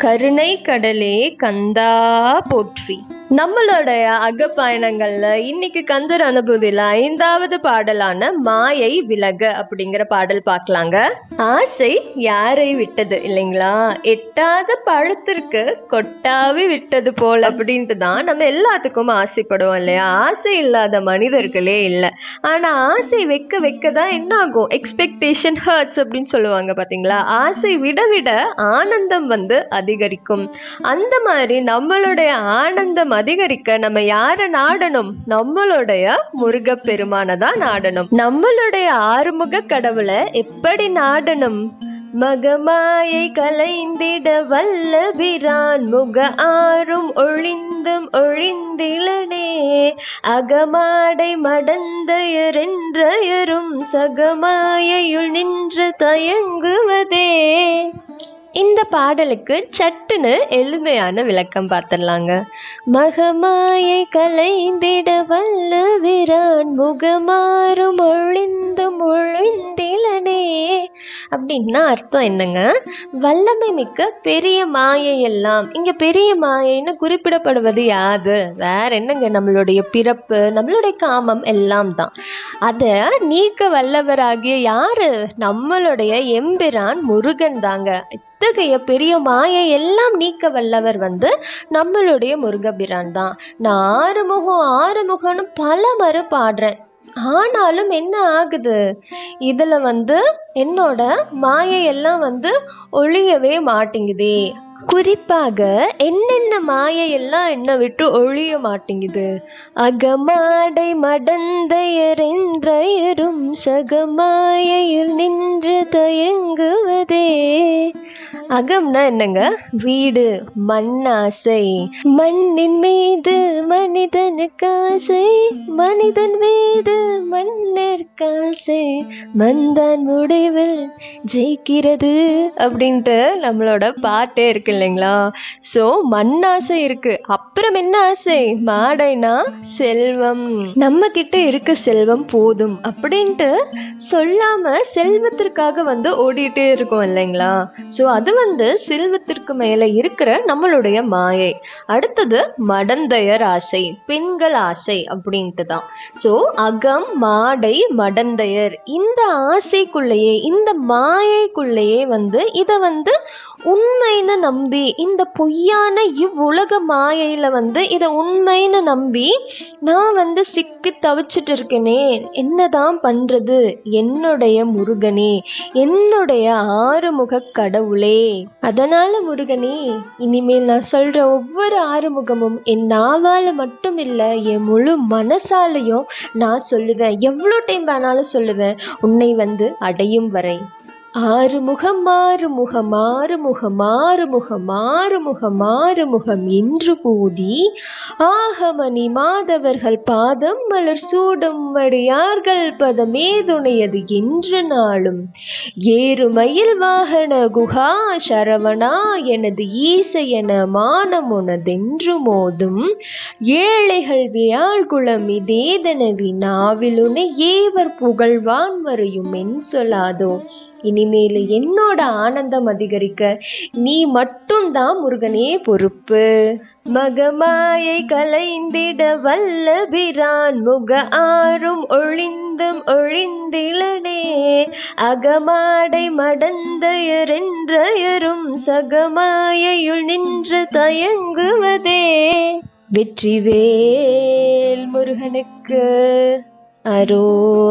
கருணை கடலே கந்தா போற்றி. நம்மளுடைய அகப்பயணங்கள்ல இன்னைக்கு கந்தர் அனுபூதியில ஐந்தாவது பாடலான மாயை விலக அப்படிங்கிற பாடல் பார்க்கலாங்க. ஆசை யாரை விட்டது இல்லைங்களா? எட்டாத பழத்திற்கு கொட்டாவி விட்டது போல் அப்படின்ட்டு தான் நம்ம எல்லாத்துக்கும் ஆசைப்படுவோம் இல்லையா? ஆசை இல்லாத மனிதர்களே இல்லை. ஆனா ஆசை வைக்க வைக்க தான் என்ன ஆகும் எக்ஸ்பெக்டேஷன் ஹர்ட்ஸ் அப்படின்னு சொல்லுவாங்க பாத்தீங்களா? ஆசை விட விட ஆனந்தம் வந்து அதிகரிக்கும். அந்த மாதிரி நம்மளுடைய ஆனந்தம் அதிகரிக்க நம்ம யாரை நாடணும்? நம்மளுடைய முருகப்பெருமானை தான் நாடணும். நம்மளுடைய ஆறுமுக கடவுளை எப்படி நாடணும்? மகமாயை கலைந்திட வல்லபிரான் முக ஆறும் ஒளிந்தும் ஒழிந்திலனே அகமாடை மடந்தையரென்றயரும் சகமாயையுள் நின்று தயங்குவதே. இந்த பாடலுக்கு சட்டுன்னு எளிமையான விளக்கம் பார்த்துடலாங்க. மகமாயை கலைந்திட வல்ல விரான் முகமாறும் ஒழிந்தும் ஒழிந்திலனே அப்படின்னா அர்த்தம் என்னங்க? வல்லமை மிக்க பெரிய மாயை எல்லாம் இங்க பெரிய மாயைன்னு குறிப்பிடப்படுவது யாது வேற என்னங்க? நம்மளுடைய பிறப்பு நம்மளுடைய காமம் எல்லாம் தான். அதை நீக்க வல்லவராகிய யாரு? நம்மளுடைய எம்பிரான் முருகன் தாங்க. இத்தகைய பெரிய மாயை எல்லாம் நீக்க வல்லவர் வந்து நம்மளுடைய முருகபிரான் தான். நான் ஆறுமுகம் ஆறுமுகம்னு பல மறு பாடுறேன். ஆனாலும் என்ன ஆகுது? இதில் வந்து என்னோட மாயையெல்லாம் வந்து ஒழியவே மாட்டேங்குதே. குறிப்பாக என்னென்ன மாயையெல்லாம் என்னை என்ன விட்டு ஒழிய மாட்டேங்குது? அகமாடை மடந்தையரென்றயரும் சகமாயையில் நின்று தயங்குவதே. அகம்னா என்னங்க? வீடு மண்ணாசை. மண்ணின் மீது மனிதனுக்கு ஆசை மனிதன் மீது மண்ணிற்காசை மந்தான் முடிவில் ஜெயிக்கிறது அப்படின்ட்டு நம்மளோட பாட்டே இருக்கு இல்லைங்களா? ஸோ மண்ணாசை இருக்கு. அப்புறம் என்ன ஆசை? மாடைனா செல்வம். நம்ம கிட்ட இருக்க செல்வம் போதும் அப்படின்ட்டு சொல்லாம செல்வத்திற்காக வந்து ஓடிட்டே இருக்கோம் இல்லைங்களா? ஸோ அது வந்து செல்வத்திற்கு மேல இருக்கிற நம்மளுடைய மாயை. அடுத்தது மடந்தையர் ஆசை பெண்கள் ஆசை அப்படின்ட்டு தான். ஸோ அகம் மாடை மடந்தையர். இந்த ஆசைக்குள்ளேயே இந்த மாயைக்குள்ளேயே வந்து இதை வந்து உண்மைன்னு நம்பி இந்த பொய்யான இவ்வுலக மாயையில் வந்து இதை உண்மைன்னு நம்பி நான் வந்து சிக்கி தவிச்சிட்டு இருக்கேனே என்னதான் பண்ணுறது என்னுடைய முருகனே என்னுடைய ஆறுமுக கடவுளே. அதனால் முருகனே இனிமேல் நான் சொல்கிற ஒவ்வொரு ஆறுமுகமும் என் நாவால் மட்டும் இல்லை என் முழு மனசாலையும் நான் சொல்லுவேன். எவ்வளோ டைம் வேணாலும் சொல்லுவேன். உன்னை வந்து அடையும் வரை. ஆறுமுகம் ஆறுமுகம் ஆறுமுகம் ஆறுமுகம் ஆறுமுகம் ஆறுமுகம் என்று பூதி ஆகமணி மாதவர்கள் பாதம் மலர் சூடும் வடியார்கள் பதமே துணையது என்று நாளும். ஏறுமயில் வாகன குஹா சரவணா எனது ஈசையன மானம் உனதென்று மோதும். ஏழைகள் வியாழ்குளம் இதேதனவி நாவிலுனை ஏவர் புகழ்வான் வரையும் என் சொல்லாதோ. இனிமேல் என்னோட ஆனந்தம் அதிகரிக்க நீ மட்டும்தான் முருகனே பொறுப்பு. மகமாயை கலைந்திட வல்லபிரான் முக ஆறும் ஒளிந்தும் ஒழிந்திலனே. அகமாடை மடந்தயரென்றயரும் சகமாயையுள் நின்று தயங்குவதே. வெற்றிவேல் முருகனுக்கு அரோஹரா